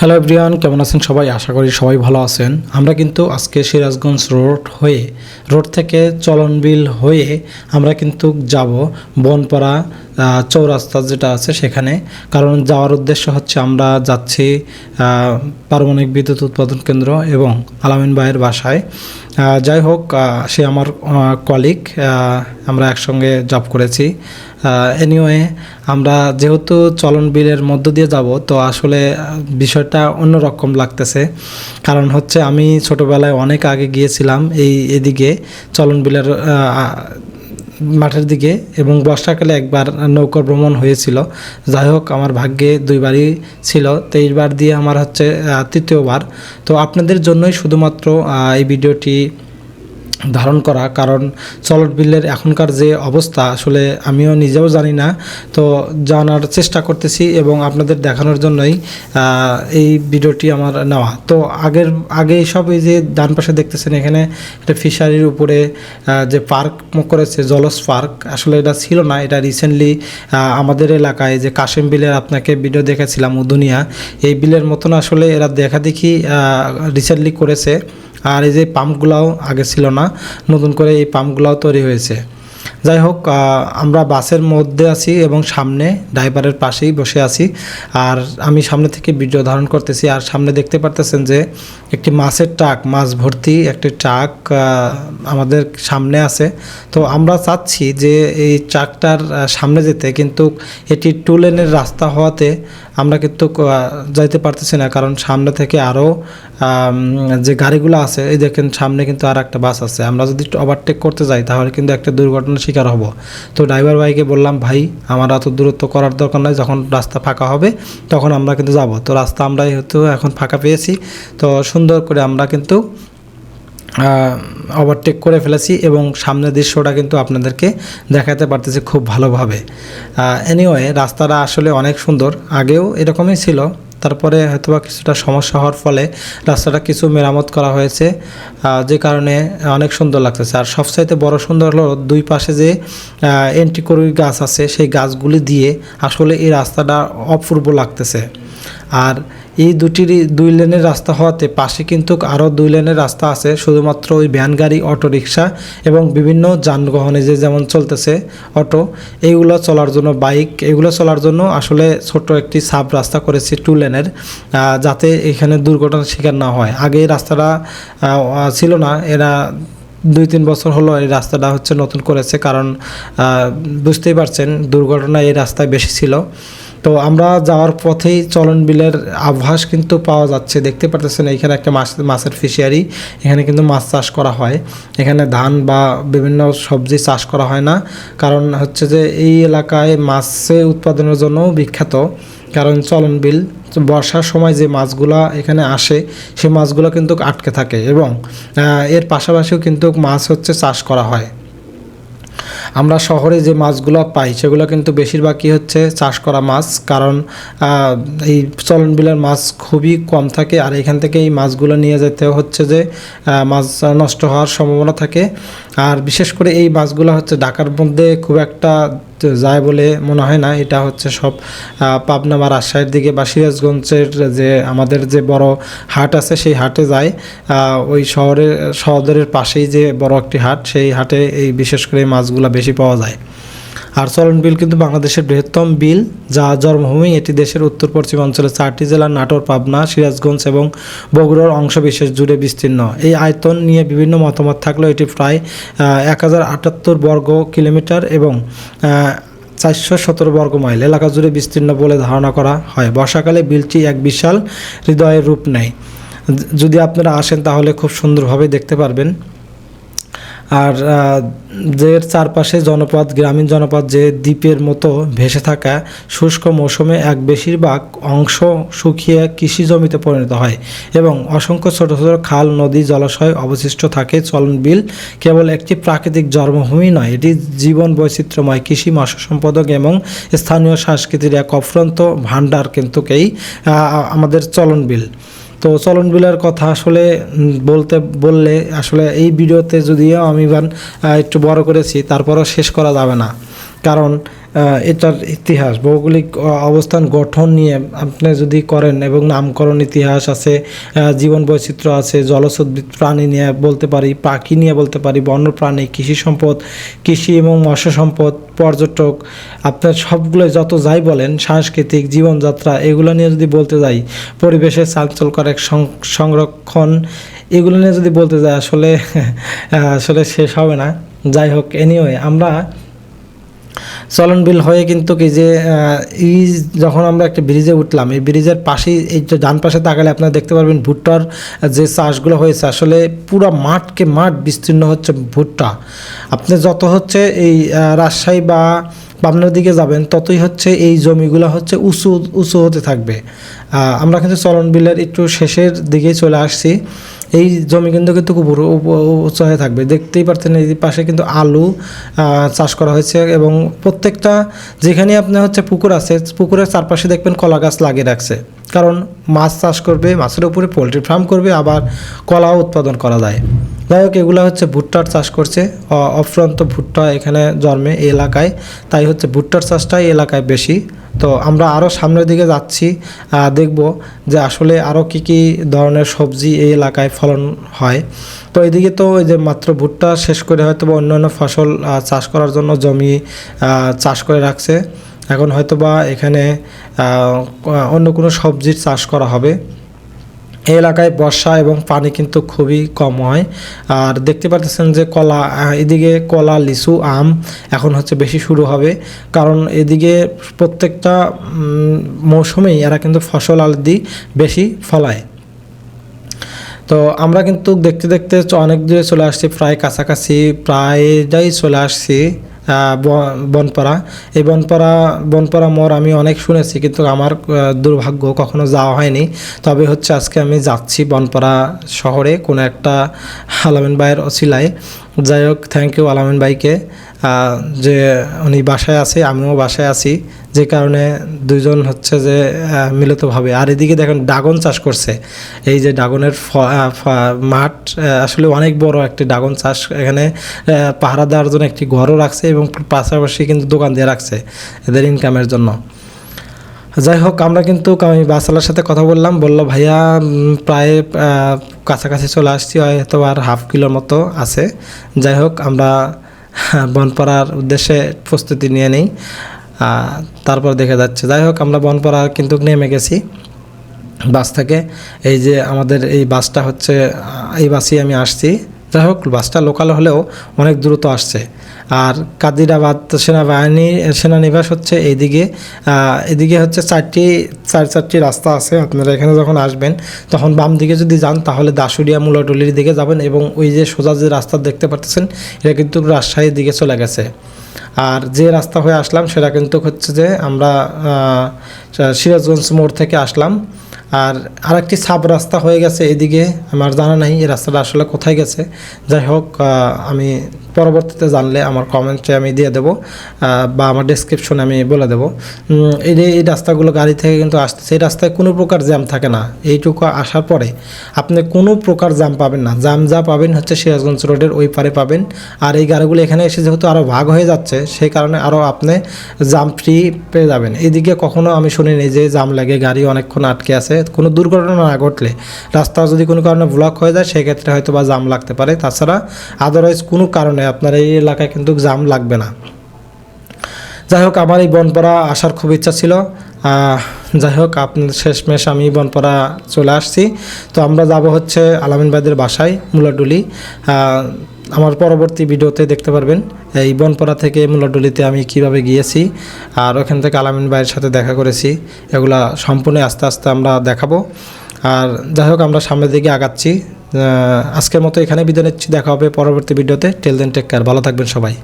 Hello everyone কেমন আছেন সবাই? আশা করি সবাই ভালো আছেন। আমরা কিন্তু আজকে সিরাজগঞ্জ রোড হয়ে, রোড থেকে চলনবিল হয়ে আমরা কিন্তু যাব বনপাড়া চৌরাস্তা যেটা আছে সেখানে। কারণ যাওয়ার উদ্দেশ্য হচ্ছে আমরা যাচ্ছি পারমাণবিক বিদ্যুৎ উৎপাদন কেন্দ্র এবং আলামিন ভাইয়ের বাসায়। যাই হোক সে আমার কলিগ আমরা একসঙ্গে জব করেছি। এনিওয়ে আমরা যেহেতু চলন বিলের মধ্য দিয়ে যাব, তো আসলে বিষয়টা অন্যরকম লাগতেছে। কারণ হচ্ছে, আমি ছোটোবেলায় অনেক আগে গিয়েছিলাম এই এদিকে চলন বিলের মাঠের দিকে এবং বর্ষাকালে একবার নৌকা ভ্রমণ হয়েছিল। যাই হোক, আমার ভাগ্যে দুইবারই ছিল। তেইশবার দিয়ে আমার হচ্ছে তৃতীয়বার। তো আপনাদের জন্যই শুধুমাত্র এই ভিডিওটি ধারণ করা, কারণ চলট বিলের এখনকার যে অবস্থা, আসলে আমিও নিজেও জানি না। তো জানার চেষ্টা করতেছি এবং আপনাদের দেখানোর জন্যই এই ভিডিওটি আমার নেওয়া। তো আগের, আগে সব এই যে ডান পাশে দেখতেছেন, এখানে একটা ফিশারির উপরে যে পার্ক করেছে জলস পার্ক, আসলে এটা ছিল না, এটা রিসেন্টলি আমাদের এলাকায় যে কাশিম বিলের আপনাকে ভিডিও দেখেছিলাম, উদুনিয়া। এই বিলের মতন আসলে এরা দেখা দেখি রিসেন্টলি করেছে। আর এই যে পাম্পগুলাও আগে ছিল না নতুন করে এই পাম্পগুলাও তৈরি হয়েছে। যাই হোক আমরা বাসের মধ্যে আছি এবং সামনে ড্রাইভারের পাশেই বসে আছি। আর আমি সামনে থেকে ভিডিও ধারণ করতেছি। আর সামনে দেখতে পারতেছেন যে একটি মাছের ট্রাক, মাছ ভর্তি একটি ট্রাক আমাদের সামনে আছে। তো আমরা চাচ্ছি যে এই ট্রাকটার সামনে যেতে। কিন্তু এটি টু লেনের রাস্তা হওয়াতে আমরা কিন্তু যাইতে পারতেছি না। কারণ সামনে থেকে আরও যে গাড়িগুলো আছে, এই দেখেন সামনে কিন্তু আর একটা বাস আছে। আমরা যদি ওভারটেক করতে যাই, তাহলে কিন্তু একটা দুর্ঘটনার শিকার হব। তো ড্রাইভার ভাইকে বললাম, ভাই, আমার এত দূরত্ব করার দরকার নাই, যখন রাস্তা ফাঁকা হবে, তখন আমরা কিন্তু যাব। তো রাস্তা আমরা হয়তো এখন ফাঁকা পেয়েছি। তো সুন্দর করে আমরা কিন্তু ওভারটেক করে ফেলেছি এবং সামনের দৃশ্যটা কিন্তু আপনাদেরকে দেখাতে পারতেছি খুব ভালোভাবে। এনিওয়ে রাস্তাটা আসলে অনেক সুন্দর। আগেও এরকমই ছিল। তারপরে হয়তোবা কিছুটা সমস্যা হওয়ার ফলে রাস্তাটা কিছু মেরামত করা হয়েছে যে কারণে অনেক সুন্দর লাগতেছে। আর সবচাইতে বড় সুন্দর হলো দুই পাশে যে এন্টিকোরি গাছ আছে, সেই গাছগুলি দিয়ে আসলে এই রাস্তাটা অপূর্ব লাগতেছে। আর এই দুটিরই দুই লেনের রাস্তা হওয়াতে পাশে কিন্তু আরও দুই লেনের রাস্তা আছে, শুধুমাত্র ওই ভ্যান গাড়ি অটো রিক্সা এবং বিভিন্ন যানবাহনে যে যেমন চলতেছে অটো, এইগুলো চলার জন্য বাইক এগুলো চলার জন্য আসলে ছোট একটি সাব রাস্তা করেছে টু লেনের যাতে এখানে দুর্ঘটনার শিকার না হয়। আগে রাস্তাটা ছিল না, এরা দুই তিন বছর হলো এই রাস্তাটা হচ্ছে নতুন করেছে, কারণ বুঝতেই পারছেন দুর্ঘটনা এই রাস্তায় বেশি ছিল। তো আমরা যাওয়ার পথেই চলন বিলের আভাস কিন্তু পাওয়া যাচ্ছে। দেখতে পারতেছেন এখানে একটা মাছ, মাছের ফিশিয়ারি এখানে কিন্তু মাছ চাষ করা হয়। এখানে ধান বা বিভিন্ন সবজি চাষ করা হয় না। কারণ হচ্ছে যে এই এলাকায় মাছে উৎপাদনের জন্য বিখ্যাত। কারণ চলন বিল, বর্ষার সময় যে মাছগুলা এখানে আসে সেই মাছগুলো কিন্তু আটকে থাকে এবং এর পাশাপাশিও কিন্তু মাছ হচ্ছে চাষ করা হয়। আমরা শহরে যে মাছগুলো পাই, সেগুলো কিন্তু বেশিরভাগই হচ্ছে চাষ করা মাছ। কারণ এই চলন বিলের মাছ খুবই কম থাকে আর এখান থেকে এই মাছগুলো নিয়ে যেতে হচ্ছে যে মাছ নষ্ট হওয়ার সম্ভাবনা থাকে। আর বিশেষ করে এই মাছগুলো হচ্ছে ঢাকার মধ্যে খুব একটা যায় বলে মনে হয় না। এটা হচ্ছে সব পাবনা বা রাজশাহীর দিকে বা সিরাজগঞ্জের যে আমাদের যে বড় হাট আছে সেই হাটে যায়। ওই শহরের শহরের পাশেই যে বড় একটি হাট, সেই হাটে এই বিশেষ করে মাছগুলো বেশি পাওয়া যায়। আর চলন বিল কিন্তু বাংলাদেশের বৃহত্তম বিল, যা জন্মভূমি, এটি দেশের উত্তর পশ্চিম অঞ্চলের চারটি জেলা নাটোর, পাবনা, সিরাজগঞ্জ এবং বগুড়ার অংশ বিশেষ জুড়ে বিস্তীর্ণ। এই আয়তন নিয়ে বিভিন্ন মতামত থাকলেও এটি প্রায় এক হাজার আটাত্তর বর্গ কিলোমিটার এবং চারশো সতেরো বর্গ মাইল। এলাকা জুড়ে বিস্তীর্ণ বলে ধারণা করা হয়। বর্ষাকালে বিলটি এক বিশাল হৃদয়ের রূপ নেয়। যদি আপনারা আসেন তাহলে খুব সুন্দরভাবে দেখতে পারবেন। আর যে চারপাশে জনপদ, গ্রামীণ জনপদ যে দ্বীপের মতো ভেসে থাকা শুষ্ক মৌসুমে এক বেশিরভাগ অংশ শুকিয়ে কৃষি জমিতে পরিণত হয় এবং অসংখ্য ছোট ছোট খাল, নদী, জলাশয় অবশিষ্ট থাকে। চলন বিল কেবল একটি প্রাকৃতিক জন্মভূমি নয়, এটি জীবন বৈচিত্র্যময় কৃষি মৎস্য সম্পদক এবং স্থানীয় সংস্কৃতির এক অফ্রন্ত ভাণ্ডার কিন্তু আমাদের চলন বিল তো চলন বিলার কথা আসলে বলতে, বললে আসলে এই ভিডিওতে যদিও আমি একটু বড় করেছি, তারপরও শেষ করা যাবে না। কারণ এটার ইতিহাস, ভৌগোলিক অবস্থান, গঠন নিয়ে আপনি যদি করেন এবং নামকরণ ইতিহাস আছে জীবন বৈচিত্র্য আছে উদ্ভিদ প্রাণী নিয়ে বলতে পারি, পাখি নিয়ে বলতে পারি বন্য প্রাণী কৃষি সম্পদ, কৃষি এবং মৎস্য সম্পদ, পর্যটক, আপনার সবগুলো যত যাই বলেন, সাংস্কৃতিক, জীবনযাত্রা, এগুলো নিয়ে যদি বলতে যাই, পরিবেশের চাঞ্চল্যকর এক সংরক্ষণ, এগুলো নিয়ে যদি বলতে যাই, আসলে আসলে শেষ হবে না। যাই হোক এনিওয়ে আমরা চলন বিল হয়ে কিন্তু কি যে এই যখন আমরা একটা ব্রিজে উঠলাম, এই ব্রিজের পাশেই, এই যে ডান পাশে তাকালে আপনারা দেখতে পারবেন ভুট্টার যে চাষগুলো হয়েছে, আসলে পুরো মাঠকে মাঠ বিস্তীর্ণ হচ্ছে ভুট্টা। আপনি যত হচ্ছে এই রাজশাহী বা পাবনার দিকে যাবেন, ততই হচ্ছে এই জমিগুলো হচ্ছে উঁচু উঁচু হতে থাকবে। আমরা কিন্তু চলন বিলের একটু শেষের দিকেই চলে আসছি। এই জমি কিন্তু কিন্তু খুব উপ- উপ- উঁচু হয়ে থাকবে। দেখতেই পারছেন এই পাশে কিন্তু আলু চাষ করা হয়েছে এবং প্রত্যেকটা, যেখানে আপনার হচ্ছে পুকুর আছে, পুকুরের চারপাশে দেখবেন কলা গাছ লাগিয়ে রাখছে। কারণ মাছ চাষ করবে, মাছের উপরে পোলট্রি ফার্ম করবে, আবার কলাও উৎপাদন করা যায়। যাই হোক, এগুলো হচ্ছে ভুট্টার চাষ করছে। অফুরন্ত ভুট্টা এখানে জন্মে এই এলাকায়। তাই হচ্ছে ভুট্টার চাষটাই এলাকায় বেশি। তো আমরা আরও সামনের দিকে যাচ্ছি দেখব যে আসলে আরও কী কী ধরনের সবজি এই এলাকায় ফলন হয়। তো এদিকে তো ওই যে মাত্র ভুট্টা শেষ করে হয়তো বা অন্যান্য ফসল চাষ করার জন্য জমি চাষ করে রাখছে। এখন হয়তো বা এখানে অন্য কোনো সবজির চাষ করা হবে। এই এলাকায় বর্ষা এবং পানি কিন্তু খুবই কম হয়। আর দেখতে পাচ্ছেন যে কলা এদিকে কলা, লিচু, আম এখন হচ্ছে বেশি শুরু হবে। কারণ এদিকে প্রত্যেকটা মৌসুমেই এরা কিন্তু ফসল আলদি বেশি ফলায়। তো আমরা কিন্তু দেখতে দেখতে অনেক দূরে চলে আসছি, প্রায় কাছাকাছি প্রায়টাই চলে আসছি। বনপাড়া। এই বনপাড়া বনপাড়া মোড় আমি অনেক শুনেছি, কিন্তু আমার দুর্ভাগ্য কখনো যাওয়া হয়নি। তবে হচ্ছে আজকে আমি যাচ্ছি বনপাড়া শহরে কোনো একটা হালামেন বাইয়ের অছিলায় যাই হোক থ্যাংক ইউ আলামিন ভাইকে। যে উনি বাসায় আছে, আমিও বাসায় আছি। যে কারণে দুইজন হচ্ছে যে মিলিতভাবে আর এদিকে দেখেন, ড্রাগন চাষ করছে। এই যে ড্রাগনের মাঠ আসলে অনেক বড় একটি ড্রাগন চাষ। এখানে পাহারা দেওয়ার জন্য একটি ঘরও রাখছে এবং পাশাপাশি কিন্তু দোকান দিয়ে রাখছে এদের ইনকামের জন্য। যাই হোক আমরা কিন্তু আমি বাসালার সাথে কথা বললাম, বলল, ভাইয়া প্রায় কাছাকাছি চলে আসছি, হয়তো আর হাফ কিলোর মতো আছে। যাই হোক আমরা বনপাড়ার উদ্দেশ্যে প্রস্তুতি নিয়ে নিই। তারপর দেখা যাচ্ছে। যাই হোক আমরা বনপাড়া কিন্তু নেমে গেছি বাস থেকে। এই যে আমাদের এই বাসটা হচ্ছে এই বাসেই আমি আসছি। যাই হোক, বাসটা লোকাল হলেও অনেক দ্রুত আসছে। আর কাদিরাবাদ সেনাবাহিনী, সেনানিবাস হচ্ছে এইদিকে এদিকে হচ্ছে চারটি, চার চারটি রাস্তা আছে। আপনারা এখানে যখন আসবেন, তখন বাম দিকে যদি যান, তাহলে দাসুরিয়া মূলাটুলির দিকে যাবেন এবং ওই যে সোজা যে রাস্তা দেখতে পাচ্ছেন, এটা কিন্তু রাজশাহীর দিকে চলে গেছে। আর যে রাস্তা হয়ে আসলাম, সেটা কিন্তু হচ্ছে যে আমরা সিরাজগঞ্জ মোড় থেকে আসলাম। আর আরেকটি সাব রাস্তা হয়ে গেছে এদিকে, আমার জানা নাই এই রাস্তাটা আসলে কোথায় গেছে। যাই হোক আমি পরবর্তীতে জানলে আমার কমেন্টে আমি দিয়ে দেবো বা আমার ডেসক্রিপশনে আমি বলে দেবো। এই এই রাস্তাগুলো গাড়ি থেকে কিন্তু আসতেছে এই রাস্তায় কোনো প্রকার জ্যাম থাকে না। এইটুকু আসার পরে আপনি কোনো প্রকার জ্যাম পাবেন না। জ্যাম যা পাবেন হচ্ছে সিরাজগঞ্জ রোডের ওই পারে পাবেন। আর এই গাড়িগুলো এখানে এসে যেহেতু আরও ভাগ হয়ে যাচ্ছে, সেই কারণে আরও আপনি জাম ফ্রি পেয়ে যাবেন। এদিকে কখনো আমি শুনিনি যে জাম লাগে, গাড়ি অনেকক্ষণ আটকে আছে। কোনো দুর্ঘটনা না ঘটলে রাস্তা যদি কোনো কারণে ব্লক হয়ে যায়, সেক্ষেত্রে হয়তো বা জাম লাগতে পারে। তাছাড়া আদারওয়াইজ কোনো কারণে আপনার এই এলাকায় কিন্তু জাম লাগবে না। যাই হোক, আমার এই বনপাড়া আসার খুব ইচ্ছা ছিল। যাই হোক, আপনাদের শেষমেশ আমি বনপাড়া চলে আসছি। তো আমরা যাব হচ্ছে আলামিন ভাইদের বাসায়, মুলাডুলি। আমার পরবর্তী ভিডিওতে দেখতে পারবেন এই বনপাড়া থেকে মুলাডুলিতে আমি কীভাবে গিয়েছি। আর ওখান থেকে আলামিন ভাইয়ের সাথে দেখা করেছি। এগুলা সম্পূর্ণ আস্তে আস্তে আমরা দেখাবো। আর যাই হোক, আমরা সামনের দিকে আগাচ্ছি। আজকের মতো এখানে বিদায় নিচ্ছি। দেখা হবে পরবর্তী ভিডিওতে। টেল দেন টেক কেয়ার ভালো থাকবেন সবাই।